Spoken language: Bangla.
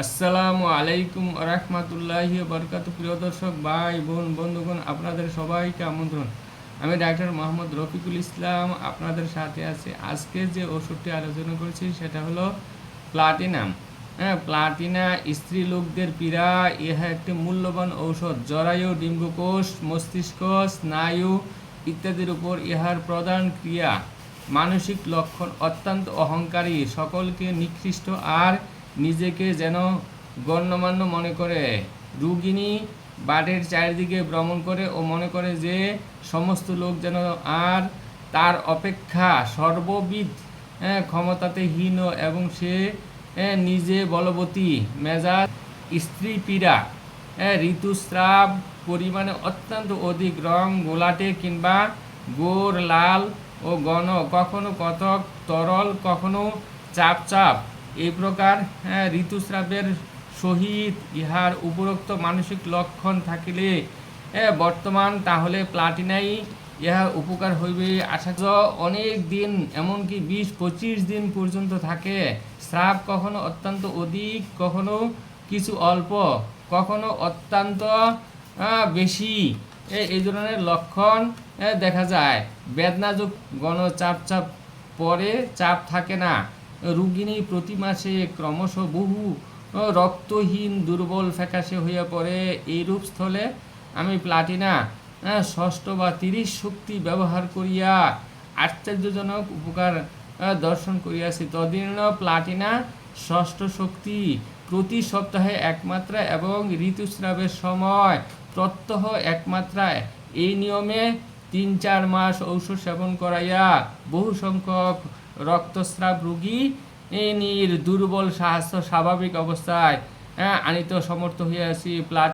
আসসালামু আলাইকুম রহমতুল্লাহি বরকাত প্রিয় দর্শক, ভাই, বোন, বন্ধুগণ, আপনাদের সবাইকে আমন্ত্রণ। আমি ডাক্তার মোহাম্মদ রফিকুল ইসলাম, আপনাদের সাথে আছি। আজকে যে ওষুধটি আলোচনা করছি, সেটা হলো প্লাটিনাম। হ্যাঁ প্লাটিনা স্ত্রী লোকদের পীড়া ইহা একটি মূল্যবান ঔষধ। জরায়ু, ডিম্বকোষ, মস্তিষ্ক, স্নায়ু ইত্যাদির উপর ইহার প্রধান ক্রিয়া। মানসিক লক্ষণ অত্যন্ত অহংকারী, সকলকে নিকৃষ্ট আর নিজেকে যেন গণ্যমান্য মনে করে। রুগিনী বাটের চারিদিকে ভ্রমণ করে ও মনে করে যে সমস্ত লোক যেন আর তার অপেক্ষা সর্ববিধ হ্যাঁ, ক্ষমতাতে হীন এবং সে হ্যাঁ, নিজে বলবতী মেজাজ স্ত্রী পীড়া হ্যাঁ, ঋতুস্রাব পরিমাণে অত্যন্ত অধিক রং গোলাটে কিংবা গোর লাল ও ঘন কখনো কতক তরল কখনো চাপ চাপ এই প্রকার হ্যাঁ, ঋতুস্রাবের সহিত ইহার উপরোক্ত মানসিক লক্ষণ থাকিলে হ্যাঁ, বর্তমান তাহলে প্লাটিনাই ইহা উপকার হইবে। আশা। অনেক দিন এমনকি বিশ পঁচিশ দিন পর্যন্ত থাকে। স্রাব কখনো অত্যন্ত অধিক কখনো কিছু অল্প কখনো অত্যন্ত বেশি এই ধরনের লক্ষণ দেখা যায়। বেদনাযুক্ত গণ চাপ চাপ পরে চাপ থাকে না। রুগিনী প্রতি মাসে ক্রমশ বহু রক্তহীন দুর্বল ফ্যাকাশে হইয়া পড়ে। এইরূপ স্থলে আমি প্লাটিনা ষষ্ঠ বা তিরিশ শক্তি ব্যবহার করিয়া আশ্চর্যজনক উপকার দর্শন করিয়াছি। তদীর্ণ প্লাটিনা, ষষ্ঠ শক্তি প্রতি সপ্তাহে একমাত্রা এবং ঋতুস্রাবের সময় প্রত্যহ একমাত্রায়। এই নিয়মে তিন চার মাস ঔষধ সেবন করাইয়া বহু সংখ্যক রক্তস্রাব রোগী নির দুর্বল স্বাস্থ্য স্বাভাবিক অবস্থায় হ্যাঁ, আনিত সমর্থ হইয়াছি প্লাট